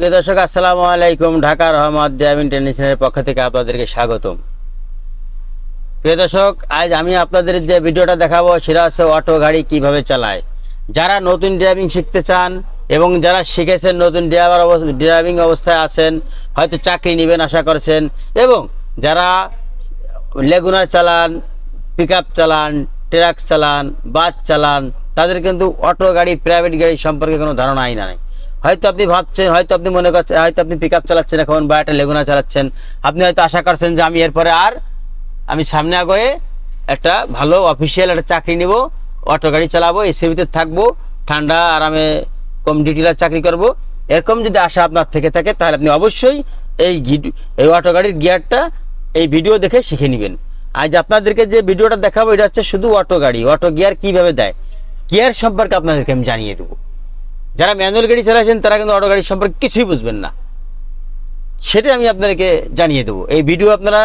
প্রিয় দর্শক, আসসালামু আলাইকুম, ঢাকা রহমত দেয়াব ইন্টারন্যাশনালের পক্ষ থেকে আপনাদেরকে স্বাগতম। প্রিয় দর্শক, আজ আমি আপনাদের যে ভিডিওটা দেখাবো, সেটা হচ্ছে অটো গাড়ি কীভাবে চালায়। যারা নতুন ড্রাইভিং শিখতে চান এবং যারা শিখেছেন নতুন ড্রাইভার ড্রাইভিং অবস্থায় আছেন, হয়তো চাকরি নেবেন আশা করছেন এবং যারা লেগুনার চালান পিক চালান, ট্রাক চালান, বাস চালান, তাদের কিন্তু অটো গাড়ি, প্রাইভেট গাড়ি সম্পর্কে কোনো ধারণাই নাই। হয়তো আপনি ভাবছেন, হয়তো আপনি মনে করছেন, হয়তো আপনি পিক চালাচ্ছেন, এখন বা একটা লেগুনা চালাচ্ছেন। আপনি হয়তো আশা করছেন যে আমি এরপরে আর, আমি সামনে আগয়ে একটা ভালো অফিসিয়াল একটা চাকরি নিব, অটো গাড়ি চালাবো এসির ভিতরে থাকব, ঠান্ডা, আরামে কম ডিটেলার চাকরি করব। এরকম যদি আশা আপনার থেকে থাকে, তাহলে আপনি অবশ্যই এই এই অটো গাড়ির গিয়ারটা এই ভিডিও দেখে শিখে নেবেন। আজ আপনাদেরকে যে ভিডিওটা দেখাবো, এটা হচ্ছে শুধু অটো গাড়ি। অটো গিয়ার কীভাবে দেয়? গিয়ার সম্পর্কে আপনাদেরকে আমি জানিয়ে দেবো। যারা ম্যানুয়াল গাড়ি চালাচ্ছেন, তারা কিন্তু অটো গাড়ি সম্পর্কে কিছুই বুঝবেন না। সেটা আমি আপনাদেরকে জানিয়ে দেবো। এই ভিডিও আপনারা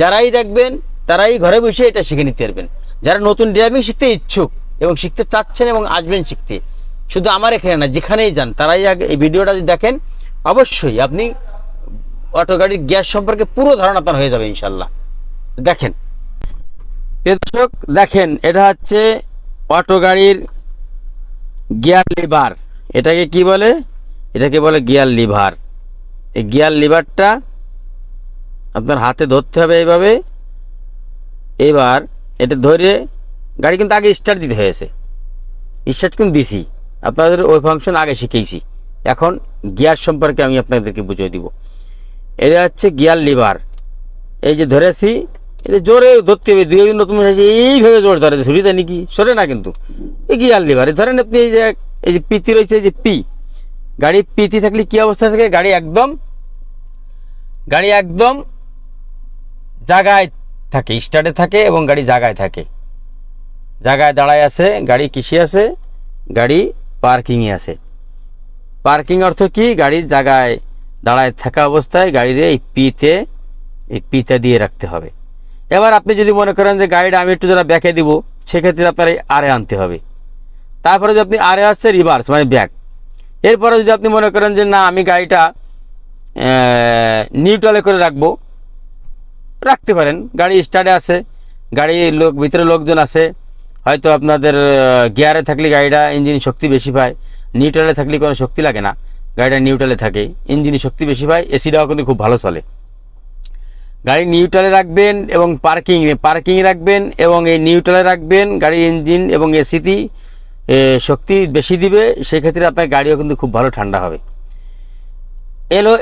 যারাই দেখবেন, তারাই ঘরে বসে এটা শিখে নিতে পারবেন। যারা নতুন ড্রাইভিং শিখতে ইচ্ছুক এবং শিখতে চাচ্ছেন এবং আসবেন শিখতে, শুধু আমার এখানে না, যেখানেই যান, তারাই আগে এই ভিডিওটা যদি দেখেন, অবশ্যই আপনি অটো গাড়ির গ্যাস সম্পর্কে পুরো ধারণা আপনার হয়ে যাবে ইনশাল্লাহ দেখেন। দর্শক, দেখেন, এটা হচ্ছে অটো গাড়ির গিয়ার লিভার এটাকে কি বলে? এটাকে বলে গিয়ার লিভার। এই গিয়ার লিভারটা আপনার হাতে ধরতে হবে এইভাবে। এবার এটা ধরে গাড়ি কিন্তু আগে স্টার্ট দিতে হয়েছে। স্টার্ট কিন্তু দিছি। আপনাদের ওই ফাংশন আগে শিখেইছি। এখন গিয়ার সম্পর্কে আমি আপনাদেরকে বুঝিয়ে দিব। এটা হচ্ছে গিয়ার লিভার। এই যে ধরেছি এটা জোরে ধরতে হবে, দুই নতুন এইভাবে জোর ধরে যায় নাকি? সরে না কিন্তু। এই গিয়ার লিভার। ধরেন আপনি এই যে এই যে পিতি রয়েছে যে পি। গাড়ি পিতি থাকলে কি অবস্থা থাকে? গাড়ি একদম গাড়ি একদম জায়গায় থাকে, স্টার্টে থাকে এবং গাড়ি জায়গায় থাকে। জায়গায় দাঁড়ায় আছে, গাড়ি কিসে আছে? গাড়ি পার্কিংয়ে আছে। পার্কিং অর্থ কি? গাড়ির জায়গায় দাঁড়ায় থাকা অবস্থায় গাড়ির এই পিতে এই পিতে দিয়ে রাখতে হবে। এবার আপনি যদি মনে করেন যে গাড়িটা আমি একটু যারা ব্যাকে দিব, সেক্ষেত্রে আপনার এই আরে আনতে হবে। তারপরে যদি আপনি আরে আসছে রিভার্স মানে ব্যাক এরপরে যদি আপনি মনে করেন যে, না, আমি গাড়িটা নিউট্রালে করে রাখব, রাখতে পারেন। গাড়ি স্টার্টে আছে। গাড়ি লোক, ভিতরে লোকজন আছে। হয়তো আপনাদের গিয়ারে থাকলে গাড়িটা ইঞ্জিন শক্তি বেশি পায়। নিউট্রালে থাকলে কোনো শক্তি লাগে না। গাড়িটা নিউট্রালে থাকে। ইঞ্জিনে শক্তি বেশি পায়। এসিটাও কিন্তু খুব ভালো চলে। গাড়ি নিউট্রালে রাখবেন এবং পার্কিং পার্কিং রাখবেন এবং এই নিউট্রালে রাখবেন গাড়ির ইঞ্জিন এবং এসিটি শক্তি বেশি দিবে, সেক্ষেত্রে আপনার গাড়িও কিন্তু খুব ভালো ঠান্ডা হবে। এলো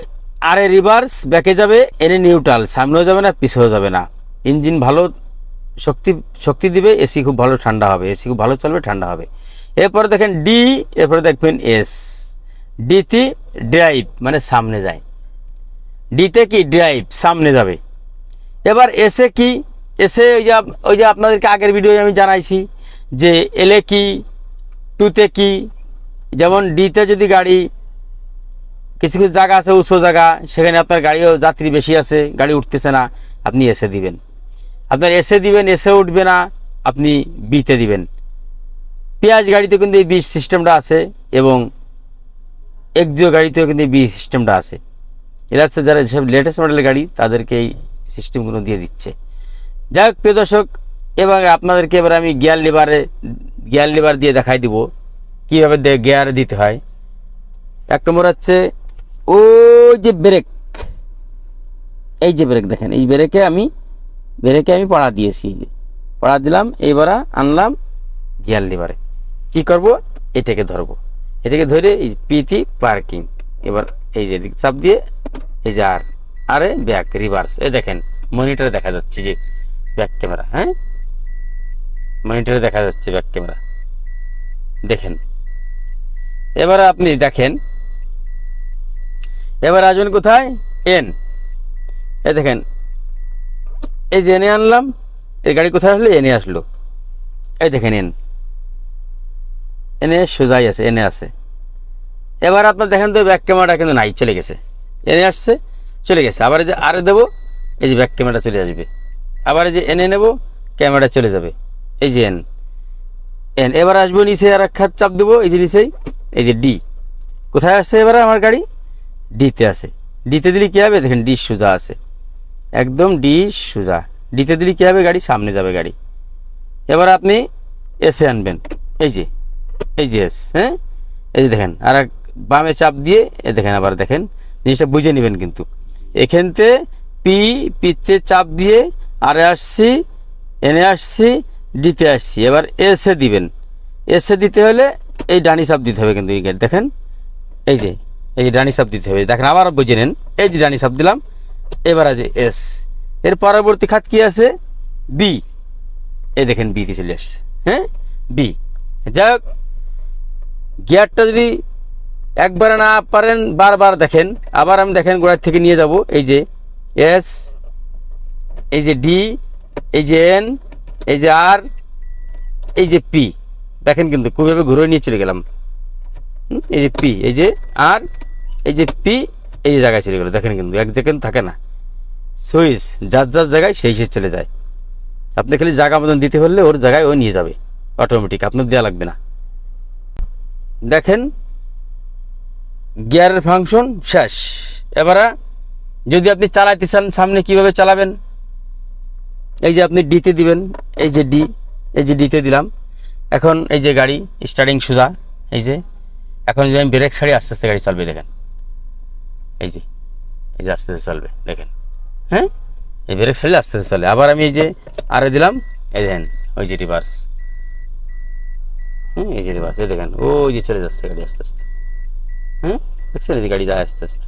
আরে রিভার্স ব্যাকে যাবে, এনে নিউট্রাল সামনেও যাবে না, পিছেও যাবে না। ইঞ্জিন ভালো শক্তি শক্তি দিবে, এসি খুব ভালো ঠান্ডা হবে, এসি খুব ভালো চলবে, ঠান্ডা হবে। এরপরে দেখেন ডি এরপরে দেখবেন এস ডিতে ড্রাইভ মানে সামনে যায়। ডিতে কি? ড্রাইভ সামনে যাবে। এবার এসে কি? এসে ওই যে ওই যে আপনাদেরকে আগের ভিডিও আমি জানাইছি যে এলে কি? টুতে কি? যেমন ডিতে যদি গাড়ি, কিছু কিছু জায়গা আছে উঁচু জায়গা, সেখানে আপনার গাড়িও যাত্রী বেশি আছে, গাড়ি উঠতেছে না, আপনি এসে দিবেন। আপনার এসে দিবেন, এসে উঠবে না, আপনি বিতে দিবেন। পেঁয়াজ গাড়িতে কিন্তু এই বি সিস্টেমটা আছে এবং এক্সিও গাড়িতেও কিন্তু এই বি সিস্টেমটা আছে। এরা হচ্ছে যারা যেসব লেটেস্ট মডেলের গাড়ি, তাদেরকে এই সিস্টেমগুলো দিয়ে দিচ্ছে। যাই হোক, প্রিয় দর্শক এবার আপনাদেরকে এবার আমি গিয়ার লিভারে গিয়ার লিভার দিয়ে দেখাই দিব। কীভাবে গিয়ার দিতে হয়। এক নম্বর হচ্ছে, ওই যে ব্রেক। এই যে ব্রেক দেখেন, এই ব্রেকে আমি ব্রেকে আমি পাড়া দিয়েছি। যে পাড়া দিলাম, এইবার আনলাম গিয়ার লিভারে। কি করব? এটাকে ধরবো। এটাকে ধরে এই পিটি পার্কিং। এবার এই যে এদিকে চাপ দিয়ে, এই যে আর, আরে ব্যাক, রিভার্স। এ দেখেন, মনিটরে দেখা যাচ্ছে যে ব্যাক ক্যামেরা হ্যাঁ? মনিটরে দেখা যাচ্ছে ব্যাক ক্যামেরা। দেখেন। এবার আপনি দেখেন। এবার আসবেন কোথায়? এন। এ দেখেন। এই যে এনে আনলাম এই গাড়ি কোথায় আসলো? এনে আসলো। এই দেখেন এন। এনে সোজাই আছে, এনে আছে। এবার আপনার দেখেন তো ব্যাক ক্যামেরাটা কিন্তু নাই, চলে গেছে। এনে আসছে, চলে গেছে। আবার এই যে আরে দেবো, এই যে ব্যাক ক্যামেরা চলে আসবে। আবার এই যে এনে নেব ক্যামেরা চলে যাবে। এই যে এন। এন, এবার আসব নিচে আর এক চাপ দেবো, এই যে নিচেই, এই যে ডি। কোথায় আসছে এবার আমার গাড়ি? ডিতে আছে। ডিতে দিলে কী হবে? দেখেন, ডি সোজা আছে। একদম ডি সোজা। ডিতে দিলে কী হবে? গাড়ি সামনে যাবে গাড়ি। এবার আপনি এসে আনবেন। এই যে এই যে এস হ্যাঁ? এই যে দেখেন, আর এক বামে চাপ দিয়ে এ দেখেন আবার দেখেন, জিনিসটা বুঝে নেবেন কিন্তু। এখানতে পি, পিতে চাপ দিয়ে, আরে আসছি, এনে আসছি ডিতে আসছি। এবার এসে দিবেন। এসে দিতে হলে এই ডানি সাপ দিতে হবে কিন্তু এই গেট দেখেন, এই যে এই যে ডানি সাপ দিতে হবে। দেখেন, আবার বুঝে নেন। এই যে ডানি সাপ দিলাম, এবার আছে এস এর পরবর্তী খাত কি আছে? বি এই দেখেন বিতে চলে আসছে। হ্যাঁ? বি যাই হোক, গিয়ারটা যদি একবারে না পারেন, বারবার দেখেন, আবার আমি দেখেন গোড়ার থেকে নিয়ে যাব। এই যে এস এই যে ডি এই যে এন এই যে আর, এই যে পি, দেখেন কিন্তু খুবভাবে ঘুরে নিয়ে চলে গেলাম। এই যে পি, এই যে আর, এই যে পি, এই যে জায়গায় চলে গেল, দেখেন কিন্তু এক জায়গায় থাকে না। সুইচ, যার যার জায়গায় সেই সে চলে যায়। আপনি খালি জায়গা মতন দিতে পারলে ওর জায়গায় ও নিয়ে যাবে অটোমেটিক আপনার দেওয়া লাগবে না। দেখেন, গিয়ারের ফাংশন শেষ। এবারে যদি আপনি চালাইতে চান, সামনে কীভাবে চালাবেন? এই যে আপনি ডিতে দিবেন, এই যে ডি এই যে ডিতে দিলাম। এখন এই যে গাড়ি স্টার্টিং সোজা, এই যে। এখন যদি আমি ব্রেক ছাড়ি, আস্তে আস্তে গাড়ি চলবে, দেখেন। এই যে এই যে আস্তে আস্তে চলবে, দেখেন। হ্যাঁ? এই ব্রেক ছাড়লে আস্তে আস্তে চলে। আবার আমি এই যে আরে দিলাম, এই দেখেন, ওই যে রিভার্স হ্যাঁ এই যে রিভার্স এই দেখেন, ওই যে চলে যাচ্ছে গাড়ি আস্তে আস্তে। হ্যাঁ? দেখছেন? এই যে গাড়ি যায় আস্তে আস্তে।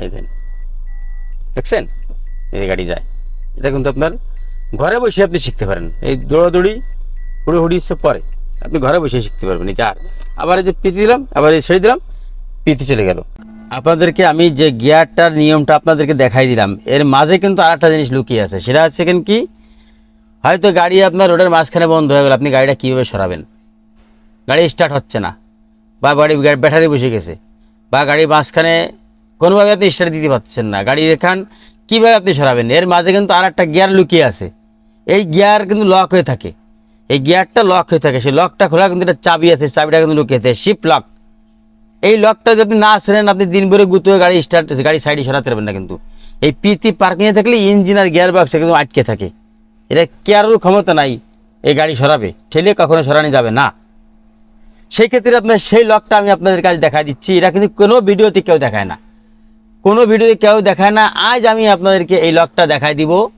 এই দেখেন। দেখছেন? এই যে গাড়ি যায়। এটা কিন্তু আপনার ঘরে বসে আপনি শিখতে পারেন। এই দৌড়াদৌড়ি, হুড়োহুড়ি সব পরে। আপনি ঘরে বসে শিখতে পারবেন। এই যার আবার এই যে পিতি দিলাম, আবার এই ছেড়ে দিলাম পিতি চলে গেল। আপনাদেরকে আমি যে গিয়ারটার নিয়মটা আপনাদেরকে দেখাই দিলাম, এর মাঝে কিন্তু আর একটা জিনিস লুকিয়ে আছে। সেটা হচ্ছে কেন কি, হয়তো গাড়ি আপনার রোডের মাঝখানে বন্ধ হয়ে গেল, আপনি গাড়িটা কীভাবে সরাবেন? গাড়ি স্টার্ট হচ্ছে না। বা গাড়ি ব্যাটারি বসে গেছে। বা গাড়ি মাঝখানে কোনোভাবে আপনি স্টার্ট দিতে পারছেন না। গাড়ি এখান কীভাবে আপনি সরাবেন? এর মাঝে কিন্তু আর একটা গিয়ার লুকিয়ে আছে। এই গিয়ার কিন্তু লক হয়ে থাকে। এই গিয়ারটা লক হয়ে থাকে। সেই লকটা খোলা কিন্তু একটা চাবি আছে। চাবিটা কিন্তু লুকিয়ে থাকে শিপ লক এই লকটা যদি না আসেন আপনি দিন ভরে গুতো গাড়ি স্টার্ট গাড়ি সাইডে সরাতে পারবেন না কিন্তু। এই পিতি পার্কিংয়ে থাকলে ইঞ্জিন আর গিয়ার বক্সে কিন্তু আটকে থাকে। এটা কেয়ারও ক্ষমতা নাই এই গাড়ি সরাবে। ঠেলে কখনো সরানো যাবে না। সেই ক্ষেত্রে আপনার সেই লকটা আমি আপনাদের কাছে দেখা দিচ্ছি। এটা কিন্তু কোনো ভিডিওতে কেউ দেখায় না। কোনো ভিডিও কেউ দেখায় না, আজ আমি আপনাদেরকে এই লকটা দেখাই দিব।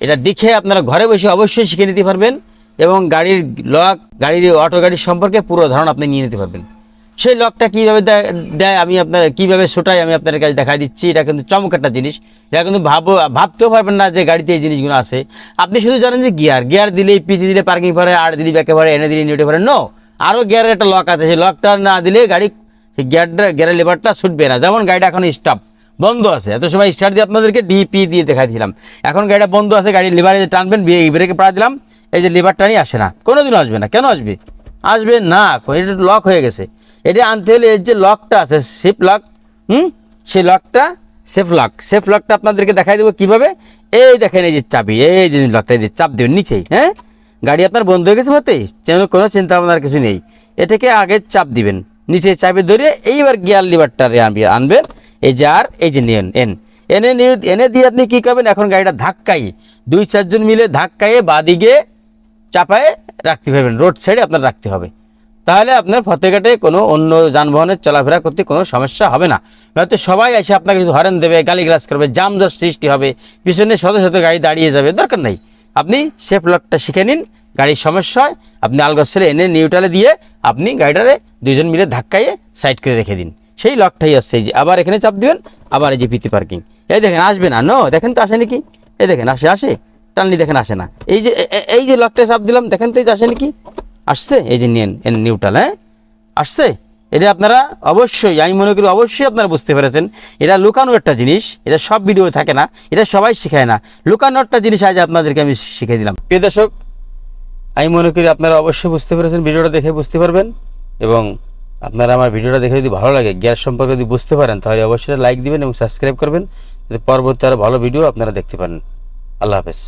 এটা দেখে আপনারা ঘরে বসে অবশ্যই শিখে নিতে পারবেন এবং গাড়ির লক, গাড়ির অটো গাড়ির সম্পর্কে পুরো ধারণা আপনি নিয়ে নিতে পারবেন। সেই লকটা কীভাবে দেয়- আমি আপনার, কীভাবে ছোটাই আমি আপনাদের কাছে দেখাই দিচ্ছি, এটা কিন্তু চমক একটা জিনিস। এটা কিন্তু ভাব, ভাবতেও পারবেন না যে গাড়িতে এই জিনিসগুলো আছে। আপনি শুধু জানেন যে গিয়ার গিয়ার দিলেই পিছিয়ে দিলে পার্কিং পরে, আর দিলে ব্যাকে পরে এনে দিলে নিউটে পরে। নো আরও গিয়ারের একটা লক আছে, সেই লকটা না দিলে গাড়ি গিয়ারটা, গিয়ারের লেবারটা ছুটবে না। যেমন গাড়িটা এখন স্টপ বন্ধ আছে। এত সময় স্টার্ট দিয়ে আপনাদেরকে ডিপি দিয়ে দেখাইছিলাম এখন গাড়িটা বন্ধ আছে, গাড়ির লিভারে যে টানবেন ব্রেকে পাড়া দিলাম। এই যে লিভার টানি আসে না। কোনোদিনও আসবে না। কেন আসবে? আসবে না। এটা লক হয়ে গেছে। এটা আনতে হলে এর যে লকটা আছে শিপ লক হুম? সেই লকটা সেফ লক সেফ লকটা আপনাদেরকে দেখাই দেবো কীভাবে? এই দেখেন এই যে চাবি, এই যে লকটা এই যে চাপ দেবেন নিচেই হ্যাঁ? গাড়ি আপনার বন্ধ হয়ে গেছে হতে কোনো চিন্তা ভাবনার কিছু নেই। এটাকে আগে চাপ দিবেন। নিচে চাপে ধরে এইবার গিয়ার লিভারটা আনবে- আনবেন। এই যে আর, এই যে নেন এন। এনে এনে দিয়ে আপনি কী করবেন? এখন গাড়িটা ধাক্কাই। দুই, চারজন মিলে ধাক্কায়ে বাদিকে চাপায়ে রাখতে পারবেন। রোড সাইডে আপনার রাখতে হবে। তাহলে আপনার ফতেঘাটে কোনো অন্য যানবাহনের চলাফেরা করতে কোনো সমস্যা হবে না। নয়তো সবাই এসে আপনাকে কিছু হরেন দেবে গালিগ্লাস করবে জামজার সৃষ্টি হবে। পিছনে শত শত গাড়ি দাঁড়িয়ে যাবে, দরকার নেই। আপনি সেফ লকটা শিখে নিন, গাড়ির সমস্যা হয়। আপনি আলগজ ছেড়ে এনে নিউট্রালে দিয়ে আপনি গাড়িটারে দুইজন মিলে ধাক্কাইয়ে সাইড করে রেখে দিন। সেই লকটাই আসছে। যে আবার এখানে চাপ দিবেন, আবার এই যে পিতি পার্কিং এই দেখেন, আসবে না। নো দেখেন তো আসে নাকি এই দেখেন, আসে আসে। টানলি দেখেন আসে না। এই যে এই যে লকটা চাপ দিলাম, দেখেন তো এই যে আসে নাকি আসছে? এই যে নিয়েন এন নিউট্রাল হ্যাঁ? আসছে? এটা আপনারা অবশ্যই, আমি মনে করি অবশ্যই আপনারা বুঝতে পেরেছেন। এটা লুকানো একটা জিনিস, এটা সব ভিডিও থাকে না, এটা সবাই শেখায় না। লুকানো একটা জিনিস আজ আপনাদেরকে আমি শিখিয়ে দিলাম। প্রিয় দর্শক, আমি মনে করি আপনারা অবশ্যই বুঝতে পেরেছেন, ভিডিওটা দেখে বুঝতে পারবেন। এবং আপনারা আমার ভিডিওটা দেখে যদি ভালো লাগে গ্যাস সম্পর্কে যদি বুঝতে পারেন, তাহলে অবশ্যই লাইক দিবেন এবং সাবস্ক্রাইব করবেন। যাতে পরবর্তী আরও ভালো ভিডিও আপনারা দেখতে পারেন। আল্লাহ হাফেজ।